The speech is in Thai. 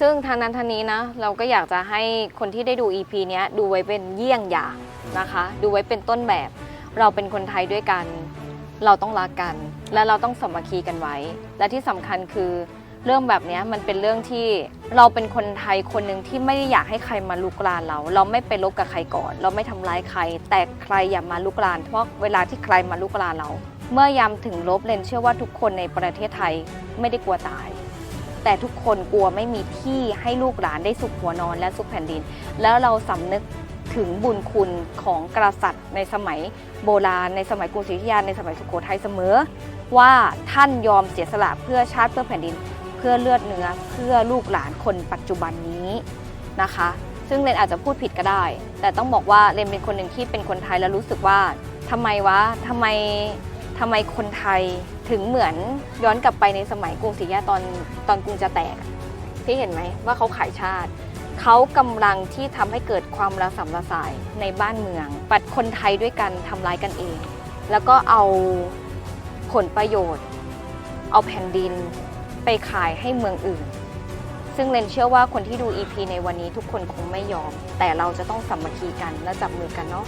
ซึ่งทางนั้นทางนี้นะ เราก็อยากจะให้คนที่ได้ดู EP เนี้ยดูไว้เป็นเยี่ยงอย่างนะคะ ดูไว้เป็นต้นแบบ เราเป็นคนไทยด้วยกัน เราต้องรักกัน และเราต้องสามัคคีกันไว้ และที่สำคัญคือเรื่องแบบนี้มันเป็นเรื่องที่เราเป็นคนไทยคนหนึ่งที่ไม่ได้อยากให้ใครมาลุกรานเรา เราไม่ไปลบกับใครก่อน เราไม่ทำร้ายใคร แต่ใครอย่ามาลุกรานเพราะเวลาที่ใครมาลุกรานเรา เมื่อยามถึงลบเลนเชื่อว่าทุกคนในประเทศไทยไม่ได้กลัวตาย แต่ทุกคนกลัวไม่มีที่ให้ลูกหลานได้สุขหัวนอนและสุขแผ่นดิน แล้วเราสำนึกถึงบุญคุณของกษัตริย์ในสมัยโบราณในสมัยกรุงศรีอยุธยาในสมัยสุโขทัยเสมอ ว่าท่านยอมเสียสละเพื่อชาติเพื่อแผ่นดิน เพื่อเลือดเนื้อเพื่อลูกหลานคนปัจจุบันนี้นะคะ ซึ่งเรนอาจจะพูดผิดก็ได้ แต่ต้องบอกว่าเรนเป็นคนหนึ่งที่เป็นคนไทยแล้วรู้สึกว่าทำไมวะทำไม ทำไมคนไทยถึงเหมือนย้อนกลับไปในสมัยกรุงศรีอยุธยาตอนตอนกรุงจะแตกพี่เห็นไหมว่าเขาขายชาติ เขากำลังที่ทำให้เกิดความระสำระสายในบ้านเมือง ปัดคนไทยด้วยกันทำร้ายกันเอง แล้วก็เอาผลประโยชน์ เอาแผ่นดินไปขายให้เมืองอื่น ซึ่งเรนเชื่อว่าคนที่ดู EP ในวันนี้ทุกคนคงไม่ยอม แต่เราจะต้องสามัคคีกันและจับมือกันเนาะ